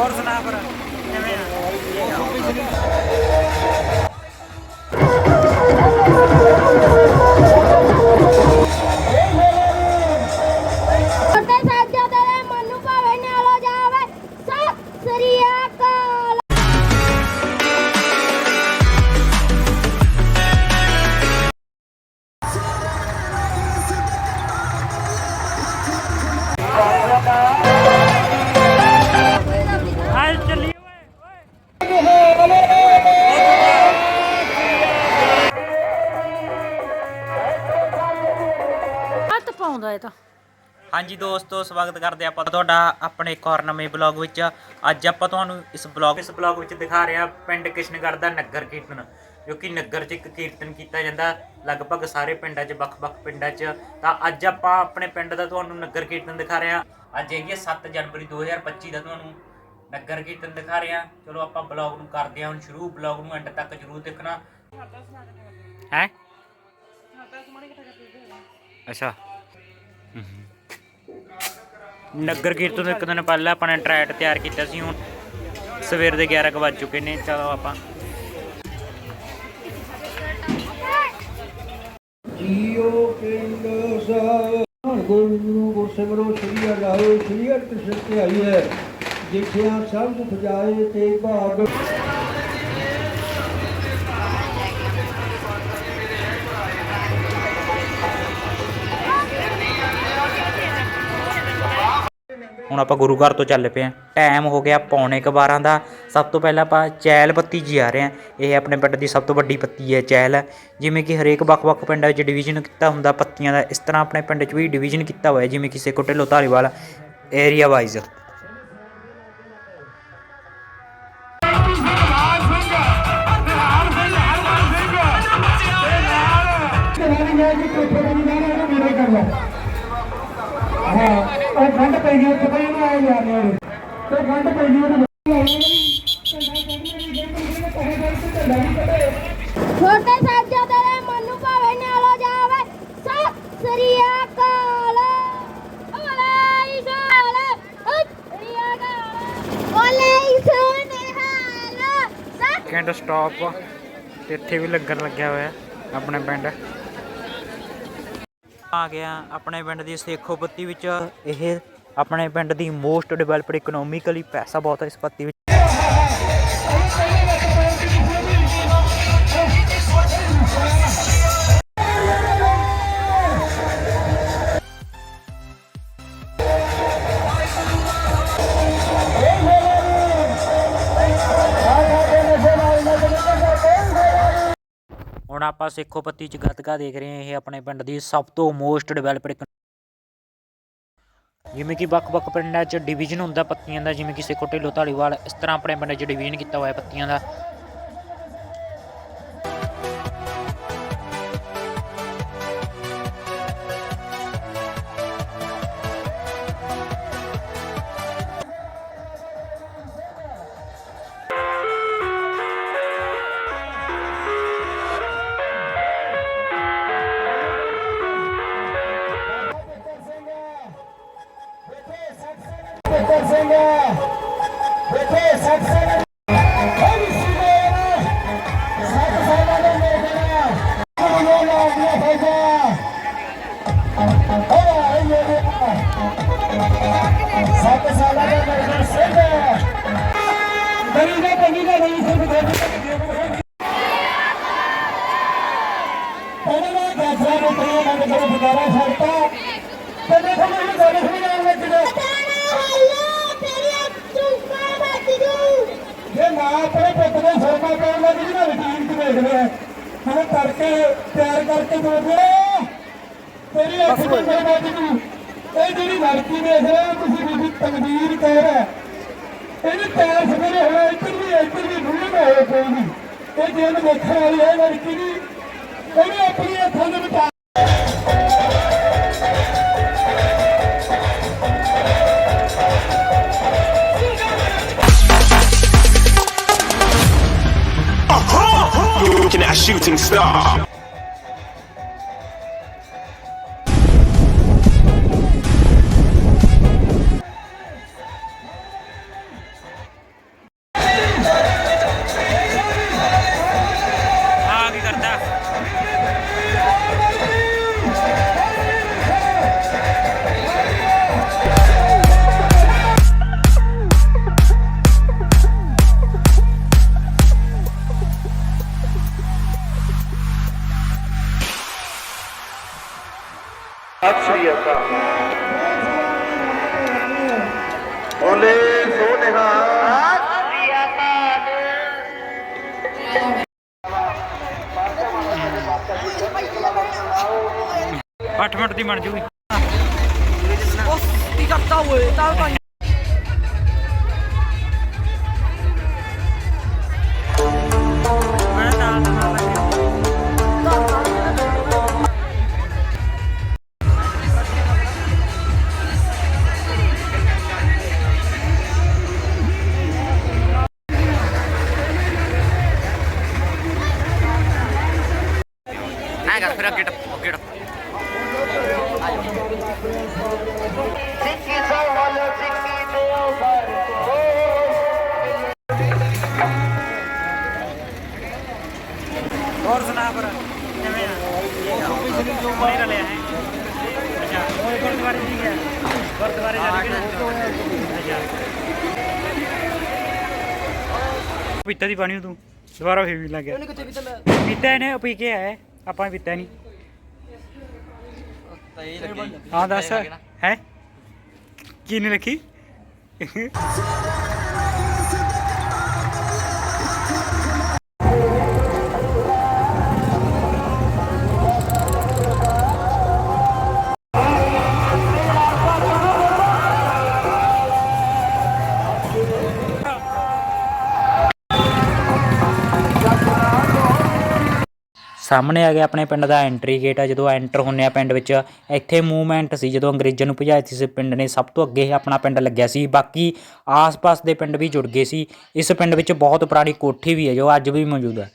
ਹੋਰ ਸੁਣਾ ਫਿਰ। ਹੱਥ ਪਾਉਂਦਾ ਇਹ ਤਾਂ। ਹਾਂਜੀ ਦੋਸਤੋ ਸਵਾਗਤ ਕਰਦੇ ਆਪਾਂ ਤੁਹਾਡਾ ਆਪਣੇ ਇੱਕ ਹੋਰ ਨਵੇਂ ਬਲੌਗ ਵਿੱਚ। ਅੱਜ ਆਪਾਂ ਤੁਹਾਨੂੰ ਇਸ ਬਲੌਗ ਇਸ ਬਲੌਗ ਵਿੱਚ ਦਿਖਾ ਰਹੇ ਪਿੰਡ ਕਿਸ਼ਨਗੜ੍ਹ ਦਾ ਨਗਰ ਕੀਰਤਨ ਜੋ ਕਿ ਨਗਰ 'ਚ ਇੱਕ ਕੀਰਤਨ ਕੀਤਾ ਜਾਂਦਾ। ਲਗਭਗ ਸਾਰੇ ਪਿੰਡਾਂ 'ਚ ਵੱਖ-ਵੱਖ ਪਿੰਡਾਂ 'ਚ। ਤਾਂ ਅੱਜ ਆਪਾਂ ਆਪਣੇ ਪਿੰਡ ਦਾ ਤੁਹਾਨੂੰ ਨਗਰ ਕੀਰਤਨ ਦਿਖਾ ਰਹੇ ਹਾਂ। ਅੱਜ ਹੈਗੀ ਹੈ 7 ਜਨਵਰੀ 2025 ਦਾ ਤੁਹਾਨੂੰ ਨਗਰ ਕੀਰਤਨ ਦਿਖਾ ਰਹੇ ਹਾਂ। ਚਲੋ ਆਪਾਂ ਬਲੌਗ ਨੂੰ ਕਰਦੇ ਹਾਂ ਹੁਣ ਸ਼ੁਰੂ। ਬਲੌਗ ਨੂੰ ਐਂਡ ਤੱਕ ਜਰੂਰ ਦੇਖਣਾ। ਹੈ? ਅੱਛਾ। ਨਗਰ ਕੀਰਤਨ ਤੋਂ ਇੱਕ ਦਿਨ ਪਹਿਲਾਂ ਆਪਾਂ ਨੇ ਟਰੈਟ ਤਿਆਰ ਕੀਤਾ ਸੀ ਹੁਣ ਸਵੇਰ ਦੇ 11 ਕੁ ਚੁੱਕੇ ਨੇ ਚਲੋ ਆਪਾਂ ਜੀਓ ਪਿੰਡ ਸਾਹਿਬ ਗੁਰੂ ਗੁਰਸਿਮਰੋ ਸ੍ਰੀ ਅਜਾਏ ਸ੍ਰੀ ਅਰਤ ਸਿੱਤੇ ਆਈ ਹੈ ਦੇਖਿਆ ਸਭ ਦੁਖ ਜਾਏ ਤੇ ਭਾਗ ਹੁਣ ਆਪਾਂ ਗੁਰੂ ਘਰ ਤੋਂ ਚੱਲ ਪਏ ਆਂ ਟਾਈਮ ਹੋ ਗਿਆ ਪੌਣੇ ਕੁ 12 ਦਾ। ਸਭ ਤੋਂ ਪਹਿਲਾਂ ਆਪਾਂ ਚੈਲ ਪੱਤੀ ਜੀ ਆ ਰਹੇ ਆਂ ਇਹ ਆਪਣੇ ਪਿੰਡ ਦੀ ਸਭ ਤੋਂ ਵੱਡੀ ਪੱਤੀ ਹੈ ਚੈਲ ਜਿਵੇਂ ਕਿ ਹਰੇਕ ਵੱਖ-ਵੱਖ ਪਿੰਡਾਂ ਵਿੱਚ ਡਿਵੀਜ਼ਨ ਕੀਤਾ ਹੁੰਦਾ ਪੱਤੀਆਂ ਦਾ, ਇਸ ਤਰ੍ਹਾਂ ਆਪਣੇ ਪਿੰਡ 'ਚ ਵੀ ਡਿਵੀਜ਼ਨ ਕੀਤਾ ਹੋਇਆ ਜਿਵੇਂ ਕਿਸੇ ਕੋਟੇ ਲੋ ਧਾਰੀਵਾਲ ਏਰੀਆ ਵਾਈਜ਼ ਹਾਂ। ਉਹ ਗੰਢ ਪੈ ਗਈ ਉੱਥੇ ਪਈ ਨਾ ਆਏ ਯਾਰ ਨੇ ਤੇ ਗੰਢ ਪੈ ਗਈ ਉਹਨੂੰ ਛੋਟੇ ਸਾਹਿਬਜ਼ਾਦੇ ਦੇ ਮਨ ਨੂੰ ਭਾਵੇਂ ਨਾਲੋ ਜਾਵੇ ਸਤਿ ਸ੍ਰੀ ਅਕਾਲ। ਓਲੇ ਸਾਲ ਸਤਿ ਸ੍ਰੀ ਅਕਾਲ। ਓਲੇ ਸਤਿ ਕੈਂਟ ਸਟਾਪ ਇੱਥੇ ਵੀ ਲੱਗਣ ਲੱਗਿਆ ਹੋਇਆ ਆਪਣੇ ਪਿੰਡ। ਆ ਗਿਆ ਆਪਣੇ ਪਿੰਡ ਦੀ ਸੇਖੋ ਪੱਤੀ ਵਿੱਚ। ਇਹ ਆਪਣੇ ਪਿੰਡ ਦੀ ਮੋਸਟ ਡਿਵੈਲਪਡ ਇਕਨੋਮਿਕਲੀ ਪੈਸਾ ਬਹੁਤ ਹੈ ਇਸ ਪੱਤੀ ਵਿੱਚ। ਆਪਾਂ ਸੇਖੋ ਪੱਤੀ ਚ ਗੱਤਕਾ ਦੇਖ ਰਹੇ ਹਾਂ, ਇਹ ਆਪਣੇ ਪਿੰਡ ਦੀ ਸਭ ਤੋਂ ਮੋਸਟ ਡਿਵੈਲਪਡ ਜਿਵੇਂ ਕਿ ਵੱਖ-ਵੱਖ ਪਿੰਡਾਂ 'ਚ ਡਿਵੀਜ਼ਨ ਹੁੰਦਾ ਪੱਤੀਆਂ ਦਾ, ਜਿਵੇਂ ਕਿ ਸੇਖੋ ਢਿੱਲੋਂ ਧਾਲੀਵਾਲ, ਇਸ ਤਰ੍ਹਾਂ ਆਪਣੇ ਪਿੰਡ 'ਚ ਡਿਵੀਜ਼ਨ ਕੀਤਾ ਹੋਇਆ ਪੱਤੀਆਂ ਦਾ। ਕੇ ਬੁਲਾਰਾ ਛੱਡਤਾ ਤੇ ਦੇਖੋ ਮੈਨੂੰ ਗੱਲ ਸਮਝਾਉਣ ਲੱਗ ਗਿਆ ਦੂ ਜੇ ਨਾ ਆਪਣੇ ਪੁੱਤ ਨੇ ਸੋਨਾ ਪਾਉਣ ਲੱਗ ਜੀ ਨਾ ਰੁਟੀਨ ਚ ਦੇਖ ਲਿਆ। ਹੁਣ ਕਰਕੇ ਤਿਆਰ ਕਰਕੇ ਦੋ ਦੇ ਤੇਰੀ ਅੱਖ ਤੇ ਮੇਰੇ ਵੱਜ ਨੂੰ ਇਹ ਜਿਹੜੀ ਲੜਕੀ ਦੇਖ ਰਹੇ ਹੋ ਤੁਸੀਂ ਬੀਬੀ ਤਕਦੀਰ ਕੌਰ ਹੈ। ਇਹਨੇ ਤਿਆਰ ਸਵੇਰੇ ਹੋਇਆ ਇੱਧਰ ਵੀ ਇੱਧਰ ਵੀ ਭੁੱਲ ਨਾ ਹੋਏ ਕੋਈ ਵੀ। ਇਹ ਜੇ ਨੂੰ ਦੇਖਣ ਵਾਲੀ ਹੈ ਲੜਕੀ ਦੀ। ਉਹਨੇ ਆਪਣੀ ਅੱਖਾਂ ਦੇ ਵਿੱਚ shooting star. ਸ੍ਰੀ ਅਕਾਲ ਬੋਲੇ ਸੋ ਨਿਹਾਲ 8 ਮਿੰਟ ਦੀ ਬਣ ਜੂਗੀ। ਮੈਂ ਐ ਕਰ ਫਿਰ ਅੱਗੇ ਟੱਪ ਅੱਗੇ ਟੱਪ। ਹੋਰ ਸੁਣਾ ਫਿਰ ਕਿਵੇਂ ਆ? ਪਿਛਲੀ ਜੋ ਬਾਹਰ ਲਿਆ ਹੈ। ਅੱਛਾ ਉਹ ਗੁਰਦੁਆਰੇ ਜੀ ਗਿਆ? ਗੁਰਦੁਆਰੇ ਜਾ ਕੇ ਅੱਛਾ। ਪੀਤਾ ਦੀ ਪਾਣੀ ਤੂੰ ਦੁਬਾਰਾ ਫੇਰ ਵੀ ਲੱਗ ਗਿਆ। ਪੀਤਾ? ਇਹਨੇ ਉਹ ਪੀ ਕੇ ਆਇਆ ਆਪਾਂ ਪੀਤਾ ਨਹੀਂ ਹਾਂ ਦੱਸ। ਹੈ? ਕੀ ਨਹੀਂ ਰੱਖੀ ਸਾਹਮਣੇ ਆ ਗਿਆ ਆਪਣੇ ਪਿੰਡ ਦਾ ਐਂਟਰੀ ਗੇਟ ਆ। ਜਦੋਂ ਐਂਟਰ ਹੁੰਨੇ ਆ ਪਿੰਡ ਵਿੱਚ, ਇੱਥੇ ਮੂਵਮੈਂਟ ਸੀ। ਜਦੋਂ ਅੰਗਰੇਜ਼ਾਂ ਨੂੰ ਭਜਾਇਆ ਸੀ ਪਿੰਡ ਨੇ ਸਭ ਤੋਂ ਅੱਗੇ ਇਹ ਆਪਣਾ ਪਿੰਡ ਲੱਗਿਆ ਸੀ। ਬਾਕੀ ਆਸ-ਪਾਸ ਦੇ ਪਿੰਡ ਵੀ ਜੁੜ ਗਏ ਸੀ। ਇਸ ਪਿੰਡ ਵਿੱਚ ਬਹੁਤ ਪੁਰਾਣੀ ਕੋਠੀ ਵੀ ਹੈ, ਜੋ ਅੱਜ ਵੀ ਮੌਜੂਦ ਹੈ।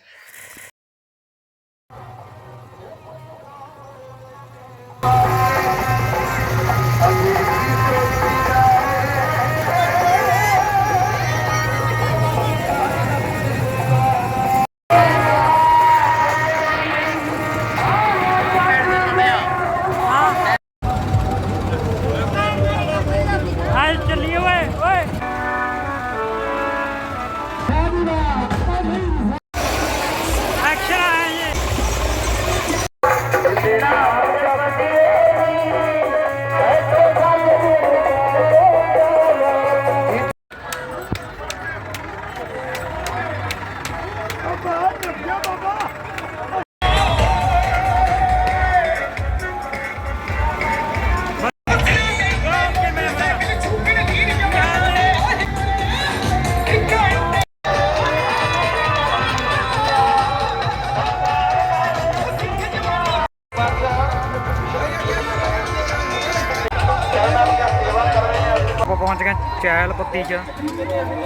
ਚਹਿਲ ਪੱਤੀ ਚ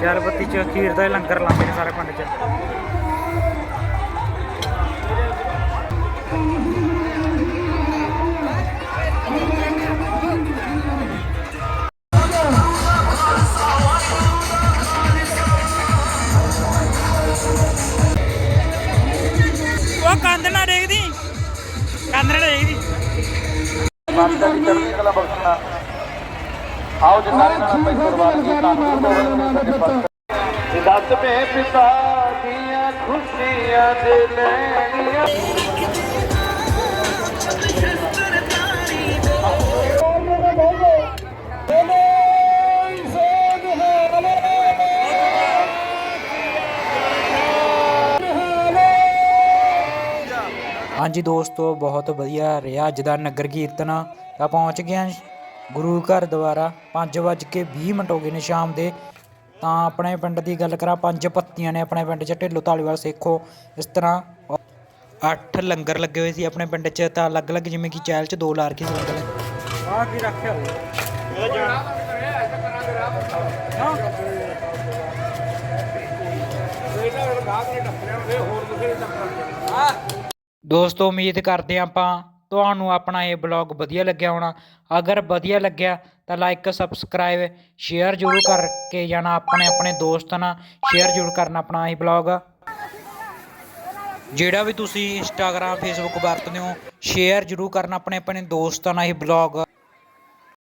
ਚਹਿਲ ਪੱਤੀ ਚ ਖੀਰ ਦਾ ਹੀ ਲੰਗਰ ਲਾਉਂਦੇ ਨੇ ਸਾਰੇ ਪਿੰਡ ਚ। ਉਹ ਕੰਧ ਨਾ ਡੇਗਦੀ। ਕੰਧ ਨਾ ਡੇਗਦੀ। ਚੜ੍ਹਦੀ ਕਲਾ ਬਖਸ਼ਣਾ। ਆਓ ਜੀ ਸਾਰੇ ਨਾਲ ਆਪਾਂ ਇਸ ਦਰਬਾਰ ਦੀ ਧੰਨਵਾਦ ਦਸਵੇਂ ਪਿਤਾ ਦੀਆਂ ਖੁਸ਼ੀਆਂ ਦੇ ਲੈਣੀਆਂ ਹਾਂਜੀ ਦੋਸਤੋ ਬਹੁਤ ਵਧੀਆ ਰਿਹਾ ਅੱਜ ਦਾ ਨਗਰ ਕੀਰਤਨ ਤਾਂ ਪਹੁੰਚ ਗਏ ਹਾਂ ਗੁਰੂ ਘਰ ਦੁਆਰਾ 5:20 ਮਿੰਟ ਹੋ ਗਏ ਨੇ ਸ਼ਾਮ ਦੇ। ਤਾਂ ਆਪਣੇ ਪਿੰਡ ਦੀ ਗੱਲ ਕਰਾਂ ਪੰਜ ਪੱਤੀਆਂ ਨੇ ਆਪਣੇ ਪਿੰਡ 'ਚ ਢਿੱਲੋ ਧਾਲੀਵਾਲ ਸੇਖੋ। ਇਸ ਤਰ੍ਹਾਂ ਅੱਠ ਲੰਗਰ ਲੱਗੇ ਹੋਏ ਸੀ ਆਪਣੇ ਪਿੰਡ 'ਚ ਤਾਂ ਅਲੱਗ-ਅਲੱਗ ਜਿਵੇਂ ਕਿ ਚਹਿਲ 'ਚ ਦੋ ਲਾ ਰਖੇ ਸੀ ਲੰਗਰ ਆ ਕੀ ਰੱਖਿਆ ਹੋਇਆ? ਦੋਸਤੋ ਉਮੀਦ ਕਰਦੇ ਹਾਂ ਆਪਾਂ ਤੁਹਾਨੂੰ ਆਪਣਾ ਇਹ ਬਲੌਗ ਵਧੀਆ ਲੱਗਿਆ ਹੋਣਾ। ਅਗਰ ਵਧੀਆ ਲੱਗਿਆ, ਤਾਂ ਲਾਈਕ ਸਬਸਕ੍ਰਾਈਬ ਸ਼ੇਅਰ ਜ਼ਰੂਰ ਕਰਕੇ ਜਾਣਾ ਆਪਣੇ ਆਪਣੇ ਦੋਸਤਾਂ ਨਾਲ। ਸ਼ੇਅਰ ਜ਼ਰੂਰ ਕਰਨਾ ਆਪਣਾ ਇਹ ਬਲੌਗ ਜਿਹੜਾ ਵੀ ਤੁਸੀਂ ਇੰਸਟਾਗ੍ਰam ਫੇਸਬੁੱਕ ਵਰਤਦੇ ਹੋ ਸ਼ੇਅਰ ਜ਼ਰੂਰ ਕਰਨਾ ਆਪਣੇ ਆਪਣੇ ਦੋਸਤਾਂ ਨਾਲ ਇਹ ਬਲੌਗ